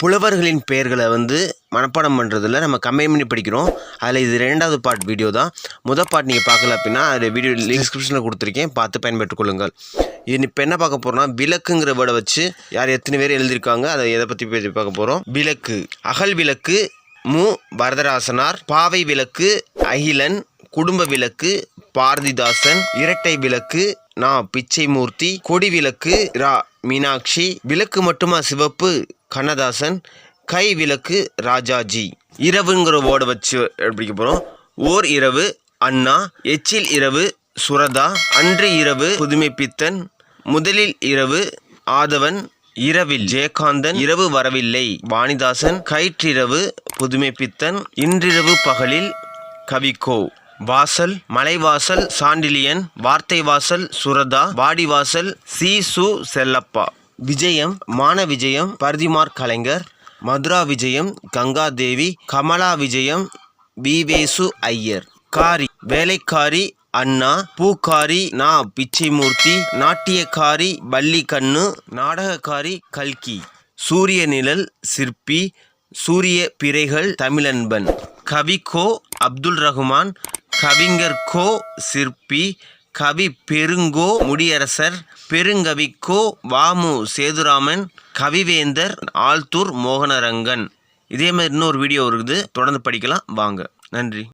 புலவர்களின் பெயர்களை வந்து மனப்பாடம் பண்ணுறதுல நம்ம கம்பைன் பண்ணி படிக்கிறோம். அதில் இது ரெண்டாவது பார்ட் வீடியோ தான். முதல் பார்ட் நீங்கள் பார்க்கல அப்படின்னா அதில் வீடியோ டிஸ்கிரிப்ஷனில் கொடுத்துருக்கேன். பார்த்து பயன்பெற்றுக் கொள்ளுங்கள். இது இப்போ என்ன பார்க்க போகிறோம்னா விளக்குங்கிற வேர்டை வச்சு யார் எத்தனை பேர் எழுதியிருக்காங்க அதை எதை பற்றி பேசி பார்க்க போகிறோம் விளக்கு. அகல் விளக்கு மு. வரதராசனார். பாவை விளக்கு அகிலன். குடும்ப விளக்கு பாரதிதாசன். இரட்டை விளக்கு நா. பிச்சைமூர்த்தி. கொடி விளக்கு ரா. மீனாட்சி. விளக்கு மட்டுமா சிவப்பு? கண்ணதாசன் கை விளக்கு ராஜாஜி. இரவுங்கிற வேர்டை வச்சு படிக்க போகிறோம் ஓர் இரவு அண்ணா. எச்சில் இரவு சுரதா. அன்று இரவு புதுமை பித்தன் முதலில் இரவு ஆதவன். இரவில் ஜெயகாந்தன். இரவு வரவில்லை வாணிதாசன். கயிற்றிரவு புதுமை பித்தன் இன்றிரவு பகலில் கவிக்கோ. வாசல் மலைவாசல் சாண்டிலியன். வார்த்தை வாசல் சுரதா. வாடிவாசல் சி சு செல்லப்பா. விஜயம் மான விஜயம் பர்திமார் கலைஞர் மதுரா விஜயம் கங்கா தேவி கமலா விஜயம் விவேசு ஐயர். காரி வேலைக்காரி அண்ணா பூக்காரி நா பிச்சைமூர்த்தி நாட்டியக்காரி பள்ளிக்கண்ணு நாடகக்காரி கல்கி. சூரிய நிழல் சிற்பி சூரிய பிறைகள் தமிழன்பன். கவிக்கோ அப்துல் ரஹ்மான். கவிஞர் கோ சிற்பி கவி பெருங்கோ முடியரசர் பெருங்கவிக்கோ வாமு சேதுராமன் கவிவேந்தர் ஆல்தூர் மோகனரங்கன். இதே மாதிரி இன்னொரு வீடியோ இருக்குது. தொடர்ந்து படிக்கலாம். வாங்க. நன்றி.